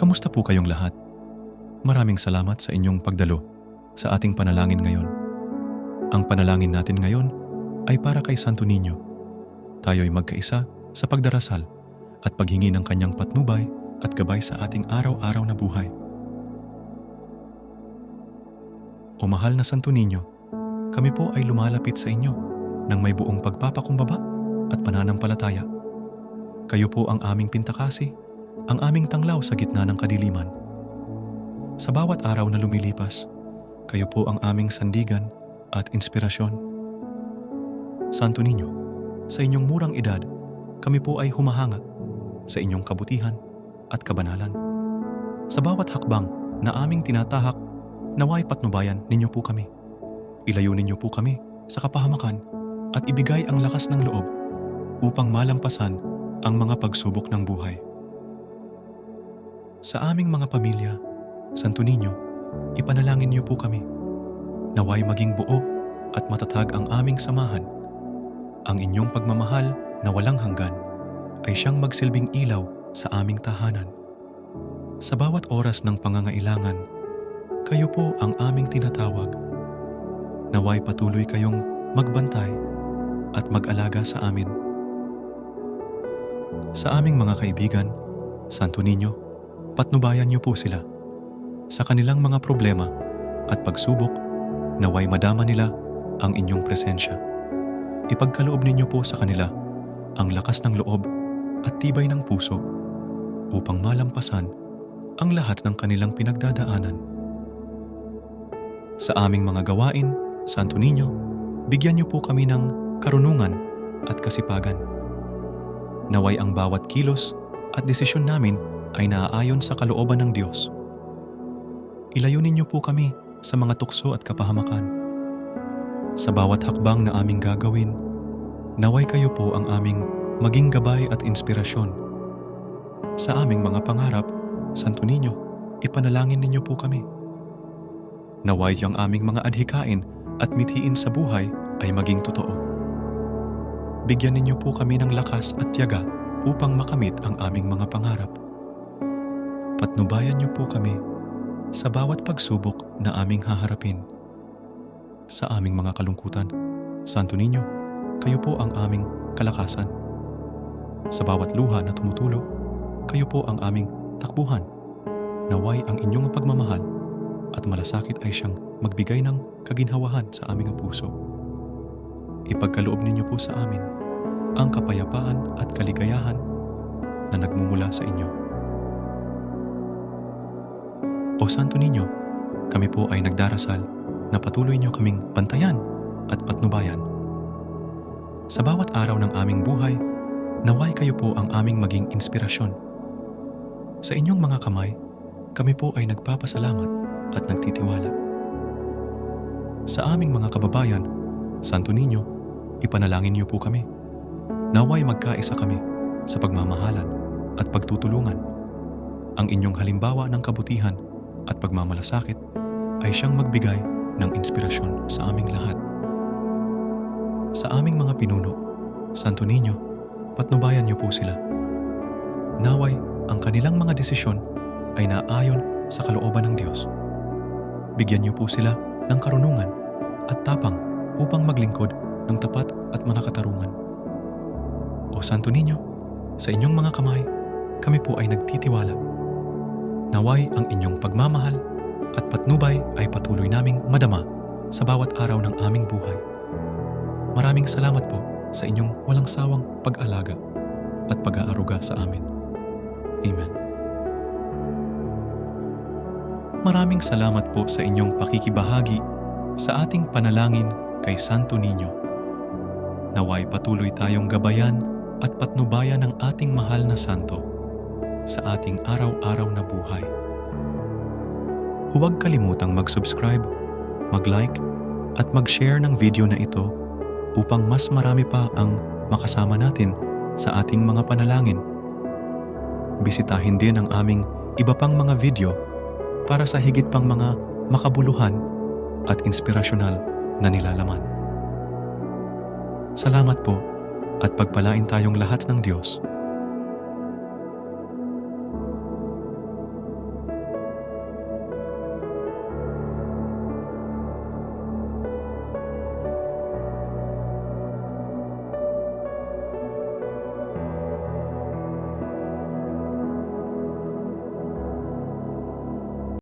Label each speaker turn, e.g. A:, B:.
A: Kamusta po kayong lahat? Maraming salamat sa inyong pagdalo sa ating panalangin ngayon. Ang panalangin natin ngayon ay para kay Santo Niño. Tayo'y magkaisa sa pagdarasal at paghingi ng kanyang patnubay at gabay sa ating araw-araw na buhay. O mahal na Santo Niño, kami po ay lumalapit sa inyo ng may buong pagpapakumbaba at pananampalataya. Kayo po ang aming pintakasi, ang aming tanglaw sa gitna ng kadiliman. Sa bawat araw na lumilipas, kayo po ang aming sandigan at inspirasyon. Santo Niño, sa inyong murang edad, kami po ay humahanga sa inyong kabutihan at kabanalan. Sa bawat hakbang na aming tinatahak, naway patnubayan ninyo po kami. Ilayo ninyo po kami sa kapahamakan at ibigay ang lakas ng loob upang malampasan ang mga pagsubok ng buhay. Sa aming mga pamilya, Santo Niño, ipanalangin niyo po kami. Naway maging buo at matatag ang aming samahan. Ang inyong pagmamahal na walang hanggan ay siyang magsilbing ilaw sa aming tahanan. Sa bawat oras ng pangangailangan, kayo po ang aming tinatawag. Naway patuloy kayong magbantay at mag-alaga sa amin. Sa aming mga kaibigan, Santo Niño, patnubayan niyo po sila. Sa kanilang mga problema at pagsubok, naway madama nila ang inyong presensya. Ipagkaloob ninyo po sa kanila ang lakas ng loob at tibay ng puso upang malampasan ang lahat ng kanilang pinagdadaanan. Sa aming mga gawain, Santo Niño, bigyan niyo po kami ng karunungan at kasipagan. Naway ang bawat kilos at desisyon namin ay naaayon sa kalooban ng Diyos. Ilayo ninyo po kami sa mga tukso at kapahamakan. Sa bawat hakbang na aming gagawin, naway kayo po ang aming maging gabay at inspirasyon. Sa aming mga pangarap, Santo Niño, ipanalangin ninyo po kami. Naway ang aming mga adhikain at mithiin sa buhay ay maging totoo. Bigyan ninyo po kami ng lakas at tiyaga upang makamit ang aming mga pangarap. Patnubayan niyo po kami sa bawat pagsubok na aming haharapin. Sa aming mga kalungkutan, Santo Niño, kayo po ang aming kalakasan. Sa bawat luha na tumutulo, kayo po ang aming takbuhan. Naway ang inyong pagmamahal at malasakit ay siyang magbigay ng kaginhawahan sa aming puso. Ipagkaloob ninyo po sa amin ang kapayapaan at kaligayahan na nagmumula sa inyo. O Santo Niño, kami po ay nagdarasal na patuloy niyo kaming bantayan at patnubayan. Sa bawat araw ng aming buhay, naway kayo po ang aming maging inspirasyon. Sa inyong mga kamay, kami po ay nagpapasalamat at nagtitiwala. Sa aming mga kababayan, Santo Niño, ipanalangin niyo po kami. Naway magkaisa kami sa pagmamahalan at pagtutulungan. Ang inyong halimbawa ng kabutihan at pagmamalasakit ay siyang magbigay ng inspirasyon sa aming lahat. Sa aming mga pinuno, Santo Niño, patnubayan niyo po sila. Naway, ang kanilang mga desisyon ay naayon sa kalooban ng Diyos. Bigyan niyo po sila ng karunungan at tapang upang maglingkod ng tapat at manakatarungan. O Santo Niño, sa inyong mga kamay, kami po ay nagtitiwala. Naway ang inyong pagmamahal at patnubay ay patuloy naming madama sa bawat araw ng aming buhay. Maraming salamat po sa inyong walang sawang pag-alaga at pag-aaruga sa amin. Amen. Maraming salamat po sa inyong pakikibahagi sa ating panalangin kay Santo Niño. Naway patuloy tayong gabayan at patnubayan ng ating mahal na santo sa ating araw-araw na buhay. Huwag kalimutang mag-subscribe, mag-like, at mag-share ng video na ito upang mas marami pa ang makasama natin sa ating mga panalangin. Bisitahin din ang aming iba pang mga video para sa higit pang mga makabuluhan at inspirasyonal na nilalaman. Salamat po at pagpalain tayong lahat ng Diyos